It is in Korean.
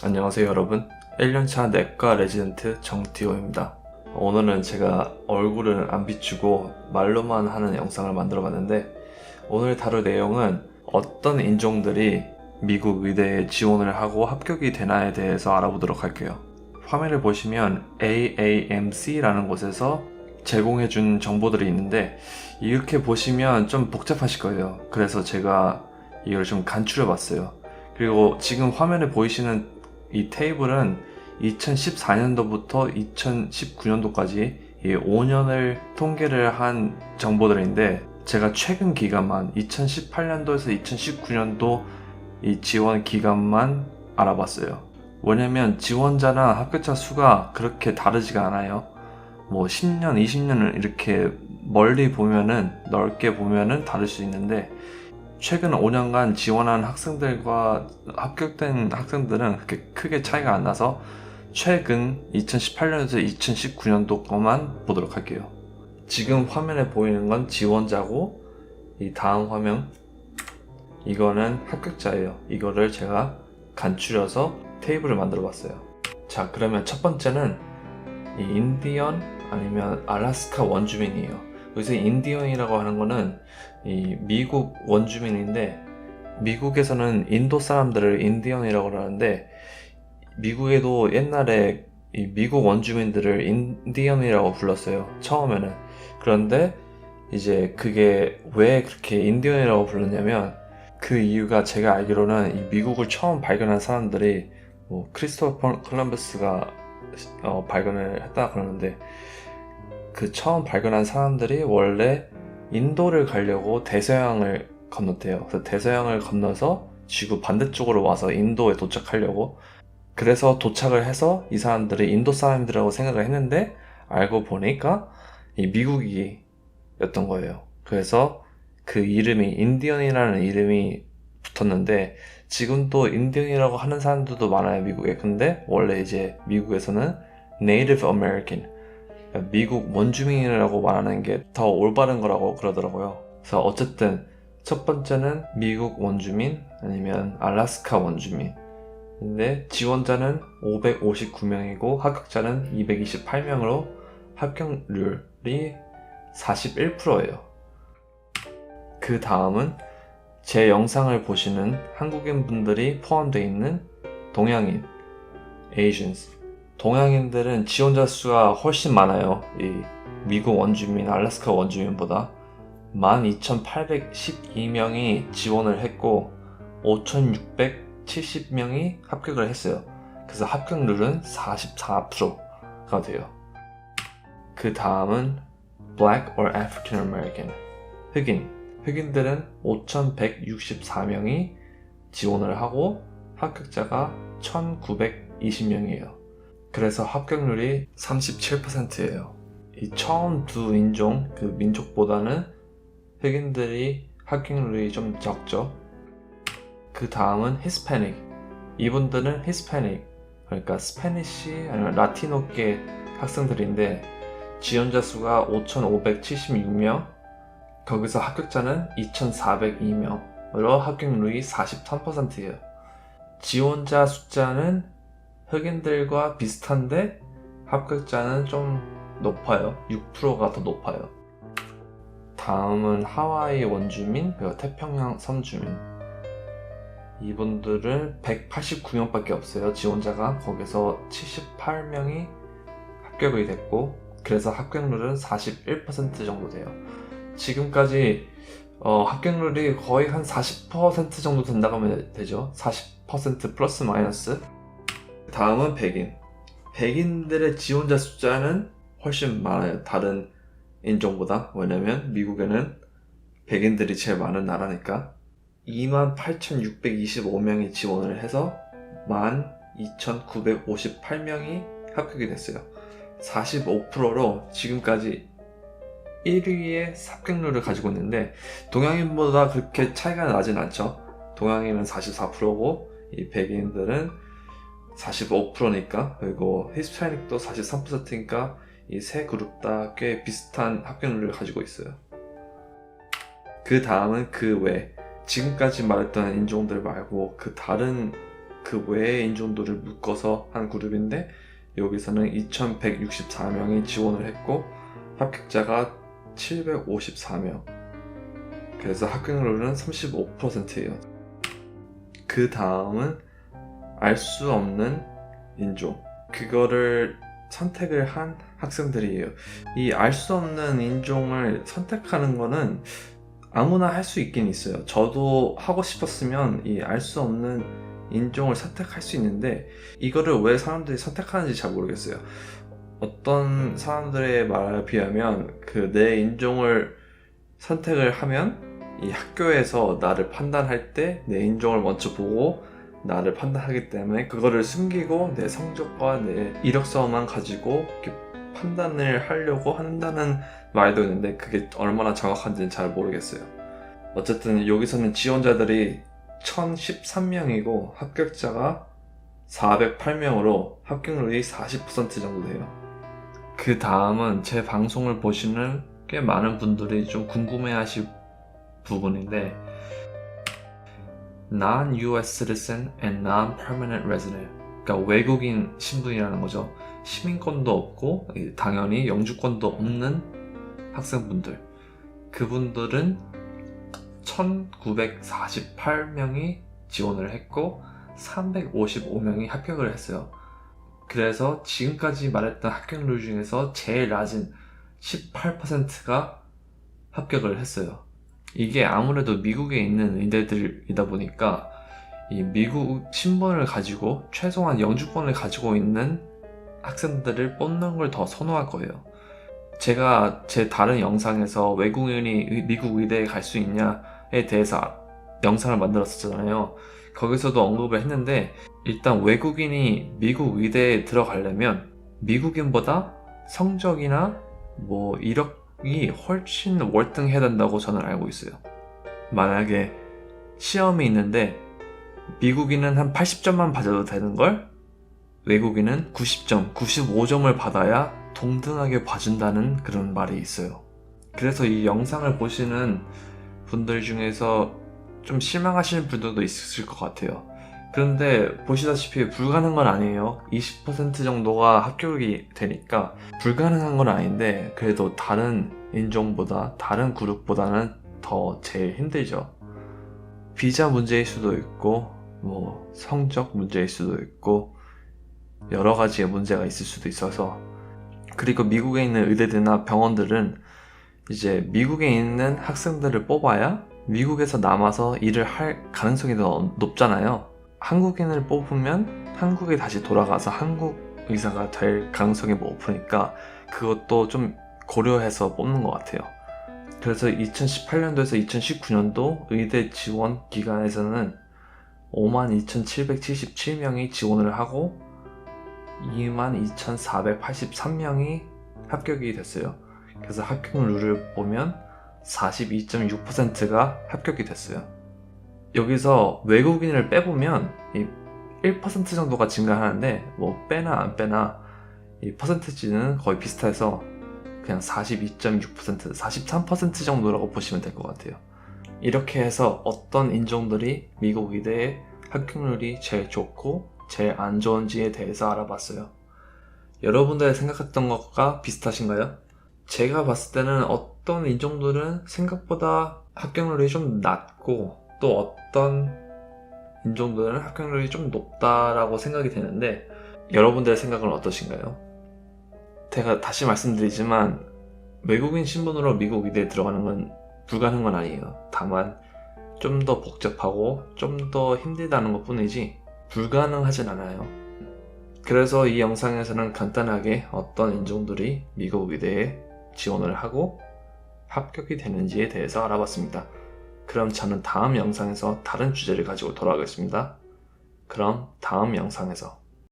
안녕하세요 여러분. 1년차 내과 레지던트 정티오입니다. 오늘은 제가 얼굴을 안 비추고 말로만 하는 영상을 만들어 봤는데 오늘 다룰 내용은 어떤 인종들이 미국 의대에 지원을 하고 합격이 되나에 대해서 알아보도록 할게요. 화면을 보시면 AAMC라는 곳에서 제공해준 정보들이 있는데 이렇게 보시면 좀 복잡하실 거예요. 그래서 제가 이걸 좀 간추려 봤어요. 그리고 지금 화면에 보이시는 이 테이블은 2014년도부터 2019년도까지 이 5년을 통계를 한 정보들인데 제가 최근 기간만 2018년도에서 2019년도 이 지원 기간만 알아봤어요. 왜냐면 지원자나 합격자 수가 그렇게 다르지가 않아요. 뭐 10년, 20년을 이렇게 멀리 보면은 넓게 보면은 다를 수 있는데 최근 5년간 지원한 학생들과 합격된 학생들은 그렇게 크게 차이가 안 나서 최근 2018년에서 2019년도 것만 보도록 할게요. 지금 화면에 보이는 건 지원자고 이 다음 화면 이거는 합격자예요. 이거를 제가 간추려서 테이블을 만들어 봤어요. 자, 그러면 첫 번째는 이 인디언 아니면 알라스카 원주민이에요. 여기서 인디언이라고 하는 거는 이 미국 원주민인데 미국에서는 인도 사람들을 인디언이라고 하는데 미국에도 옛날에 이 미국 원주민들을 인디언이라고 불렀어요. 처음에는. 그런데 이제 그게 왜 그렇게 인디언이라고 불렀냐면 그 이유가 제가 알기로는 이 미국을 처음 발견한 사람들이 뭐 크리스토퍼 콜럼버스가 어, 발견을 했다 그러는데 그 처음 발견한 사람들이 원래 인도를 가려고 대서양을 건넜대요. 그래서 대서양을 건너서 지구 반대쪽으로 와서 인도에 도착하려고 그래서 도착을 해서 이 사람들이 인도 사람들이라고 생각을 했는데 알고 보니까 이 미국이었던 거예요. 그래서 그 이름이 인디언이라는 이름이 붙었는데 지금도 인디언이라고 하는 사람들도 많아요 미국에. 근데 원래 이제 미국에서는 Native American 미국 원주민이라고 말하는 게 더 올바른 거라고 그러더라고요. 그래서 어쨌든 첫 번째는 미국 원주민 아니면 알라스카 원주민. 근데 지원자는 559명이고 합격자는 228명으로 합격률이 41%예요. 그 다음은 제 영상을 보시는 한국인 분들이 포함되어 있는 동양인, Asians. 동양인들은 지원자 수가 훨씬 많아요. 이 미국 원주민, 알래스카 원주민보다 12,812명이 지원을 했고 5,670명이 합격을 했어요. 그래서 합격률은 44%가 돼요. 그 다음은 Black or African American 흑인 흑인들은 5,164명이 지원을 하고 합격자가 1,920명이에요. 그래서 합격률이 37%예요. 이 처음 두 인종, 그 민족보다는 흑인들이 합격률이 좀 적죠. 그 다음은 히스패닉. 이분들은 히스패닉, 그러니까 스페니쉬 아니면 라티노계 학생들인데 지원자 수가 5,576명, 거기서 합격자는 2,402명으로 합격률이 43%예요. 지원자 숫자는 흑인들과 비슷한데 합격자는 좀 높아요. 6%가 더 높아요. 다음은 하와이 원주민 그리고 태평양 섬주민 이분들은 189명밖에 없어요. 지원자가 거기서 78명이 합격이 됐고 그래서 합격률은 41% 정도 돼요. 지금까지 어, 합격률이 거의 한 40% 정도 된다고 하면 되죠. 40% 플러스 마이너스. 다음은 백인. 백인들의 지원자 숫자는 훨씬 많아요. 다른 인종보다. 왜냐면 미국에는 백인들이 제일 많은 나라니까. 28,625명이 지원을 해서 12,958명이 합격이 됐어요. 45%로 지금까지 1위의 합격률을 가지고 있는데 동양인보다 그렇게 차이가 나진 않죠. 동양인은 44%고 이 백인들은 45%니까 그리고 히스패닉도 43%니까 이 세 그룹 다 꽤 비슷한 합격률을 가지고 있어요. 그 다음은 그 외. 지금까지 말했던 인종들 말고 그 다른 그 외의 인종들을 묶어서 한 그룹인데 여기서는 2164명이 지원을 했고 합격자가 754명. 그래서 합격률은 35%예요. 그 다음은 알 수 없는 인종 그거를 선택을 한 학생들이에요. 이 알 수 없는 인종을 선택하는 거는 아무나 할 수 있긴 있어요. 저도 하고 싶었으면 이 알 수 없는 인종을 선택할 수 있는데 이거를 왜 사람들이 선택하는지 잘 모르겠어요. 어떤 사람들의 말에 비하면 그 내 인종을 선택을 하면 이 학교에서 나를 판단할 때 내 인종을 먼저 보고 나를 판단하기 때문에 그거를 숨기고 내 성적과 내 이력서만 가지고 판단을 하려고 한다는 말도 있는데 그게 얼마나 정확한지는 잘 모르겠어요. 어쨌든 여기서는 지원자들이 1013명이고 합격자가 408명으로 합격률이 40% 정도 돼요. 그 다음은 제 방송을 보시는 꽤 많은 분들이 좀 궁금해 하실 부분인데 Non-US citizen and non-permanent resident 그러니까 외국인 신분이라는 거죠. 시민권도 없고 당연히 영주권도 없는 학생분들 그분들은 1948명이 지원을 했고 355명이 합격을 했어요. 그래서 지금까지 말했던 합격률 중에서 제일 낮은 18%가 합격을 했어요. 이게 아무래도 미국에 있는 의대들이다 보니까 이 미국 신분을 가지고 최소한 영주권을 가지고 있는 학생들을 뽑는 걸 더 선호할 거예요. 제가 제 다른 영상에서 외국인이 미국 의대에 갈 수 있냐에 대해서 영상을 만들었었잖아요. 거기서도 언급을 했는데 일단 외국인이 미국 의대에 들어가려면 미국인보다 성적이나 뭐 이력 이 훨씬 월등해야 된다고 저는 알고 있어요. 만약에 시험이 있는데 미국인은 한 80점만 받아도 되는 걸 외국인은 90점, 95점을 받아야 동등하게 봐준다는 그런 말이 있어요. 그래서 이 영상을 보시는 분들 중에서 좀 실망하시는 분들도 있으실 것 같아요. 그런데 보시다시피 불가능한 건 아니에요. 20% 정도가 합격이 되니까 불가능한 건 아닌데 그래도 다른 인종보다 다른 그룹보다는 더 제일 힘들죠. 비자 문제일 수도 있고 뭐 성적 문제일 수도 있고 여러 가지의 문제가 있을 수도 있어서 그리고 미국에 있는 의대들이나 병원들은 이제 미국에 있는 학생들을 뽑아야 미국에서 남아서 일을 할 가능성이 더 높잖아요. 한국인을 뽑으면 한국에 다시 돌아가서 한국 의사가 될 가능성이 높으니까 그것도 좀 고려해서 뽑는 것 같아요. 그래서 2018년도에서 2019년도 의대 지원 기간에서는 52,777명이 지원을 하고 22,483명이 합격이 됐어요. 그래서 합격률을 보면 42.6%가 합격이 됐어요. 여기서 외국인을 빼보면 1% 정도가 증가하는데 뭐 빼나 안 빼나 이 퍼센트지는 거의 비슷해서 그냥 42.6% 43% 정도라고 보시면 될 것 같아요. 이렇게 해서 어떤 인종들이 미국 의대의 합격률이 제일 좋고 제일 안 좋은지에 대해서 알아봤어요. 여러분들이 생각했던 것과 비슷하신가요? 제가 봤을 때는 어떤 인종들은 생각보다 합격률이 좀 낮고 또 어떤 인종들은 합격률이 좀 높다라고 생각이 되는데 여러분들의 생각은 어떠신가요? 제가 다시 말씀드리지만 외국인 신분으로 미국 의대에 들어가는 건 불가능한 건 아니에요. 다만 좀 더 복잡하고 좀 더 힘들다는 것 뿐이지 불가능하진 않아요. 그래서 이 영상에서는 간단하게 어떤 인종들이 미국 의대에 지원을 하고 합격이 되는지에 대해서 알아봤습니다. 그럼 저는 다음 영상에서 다른 주제를 가지고 돌아오겠습니다. 그럼 다음 영상에서